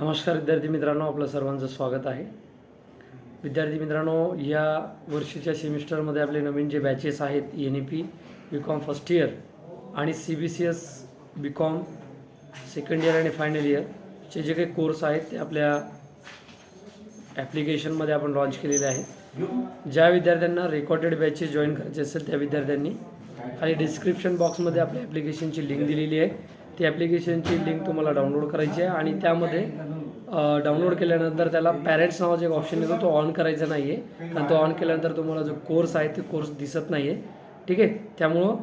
नमस्कार विद्यार्थी मित्रांनो आपलं सर्वांचं स्वागत आहे. विद्यार्थी मित्रांनो या वर्षीच्या सेमिस्टरमध्ये आपले नवीन जे बॅचेस आहेत N E P B com first year आणि C B C S B com second year आणि फायनल इयरचे जे काही कोर्स आहेत ते आपल्या ॲप्लिकेशनमध्ये आपण लॉन्च केलेले आहेत. ज्या विद्यार्थ्यांना रेकॉर्डेड बॅचेस जॉईन करायचे असेल त्या विद्यार्थ्यांनी खाली डिस्क्रिप्शन बॉक्समध्ये आपल्या ॲप्लिकेशनची लिंक दिलेली आहे. ती ॲप्लिकेशनची लिंक तुम्हाला डाउनलोड करायची आहे आणि त्यामध्ये डाउनलोड केल्यानंतर त्याला पॅरेंट्स नावाचा एक ऑप्शन येतो तो ऑन करायचा नाही आहे आणि तो ऑन केल्यानंतर तुम्हाला जो कोर्स आहे ते कोर्स दिसत नाही आहे ठीक आहे? त्यामुळं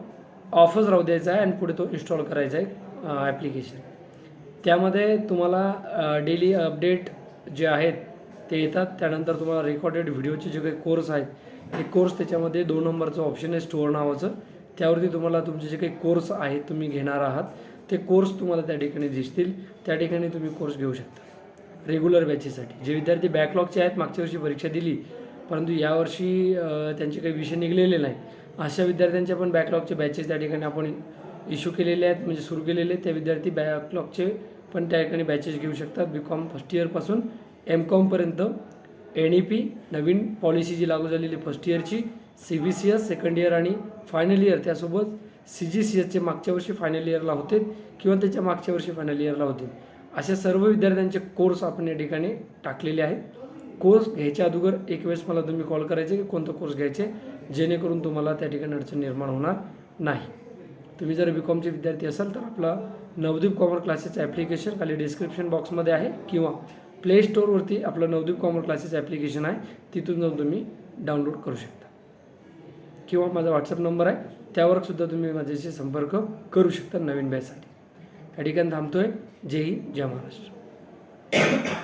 ऑफच राहू द्यायचा आहे आणि पुढे तो इन्स्टॉल करायचा आहे ॲप्लिकेशन त्यामध्ये तुम्हाला डेली अपडेट जे आहेत ते येतात. त्यानंतर तुम्हाला रेकॉर्डेड व्हिडिओचे जे काही कोर्स आहेत ते कोर्स त्याच्यामध्ये दोन नंबरचं ऑप्शन आहे स्टोअर नावाचं. त्यावरती तुम्हाला तुमचे जे काही कोर्स आहेत तुम्ही घेणार आहात ते कोर्स तुम्हाला त्या ठिकाणी दिसतील. त्या ठिकाणी तुम्ही कोर्स घेऊ शकता. रेग्युलर बॅचेससाठी जे विद्यार्थी बॅकलॉगचे आहेत मागच्या वर्षी परीक्षा दिली परंतु यावर्षी त्यांचे काही विषय निघलेले नाही अशा विद्यार्थ्यांच्या पण बॅकलॉगचे बॅचेस त्या ठिकाणी आपण इश्यू केलेले आहेत म्हणजे सुरू केलेले आहेत. त्या विद्यार्थी बॅकलॉगचे पण त्या ठिकाणी बॅचेस घेऊ शकतात. बी कॉम फर्स्ट इयरपासून एम कॉमपर्यंत एन ई पी नवीन पॉलिसी जी लागू झालेली first इयरची C B C S second year आणि फायनल इयर त्यासोबत सी जी सी एसचे मागच्या वर्षी फायनल इयरला होते किंवा त्याच्या मागच्या वर्षी फायनल इयरला होते. अशा सर्व विद्यार्थ्यांचे कोर्स आपण या ठिकाणी टाकलेले आहेत. कोर्स घ्यायच्या अगोदर एक वेळेस मला तुम्ही कॉल करायचे की कोणता कोर्स घ्यायचे जेणेकरून तुम्हाला त्या ठिकाणी अडचण निर्माण होणार नाही. तुम्ही जर बी कॉमचे विद्यार्थी असाल तर आपला नवदीप कॉमर क्लासेसचं ॲप्लिकेशन खाली डिस्क्रिप्शन बॉक्समध्ये आहे किंवा प्ले स्टोअरवरती आपलं नवदीप कॉमर क्लासेस ॲप्लिकेशन आहे. तिथून जाऊन तुम्ही डाउनलोड करू शकता. किंवा माझा व्हॉट्सअप नंबर आहे. त्यावर सुद्धा तुम्ही माझ्याशी संपर्क करू शकता नवीन बॅचसाठी या ठिकाणी थांबतोय जय हिंद जय महाराष्ट्र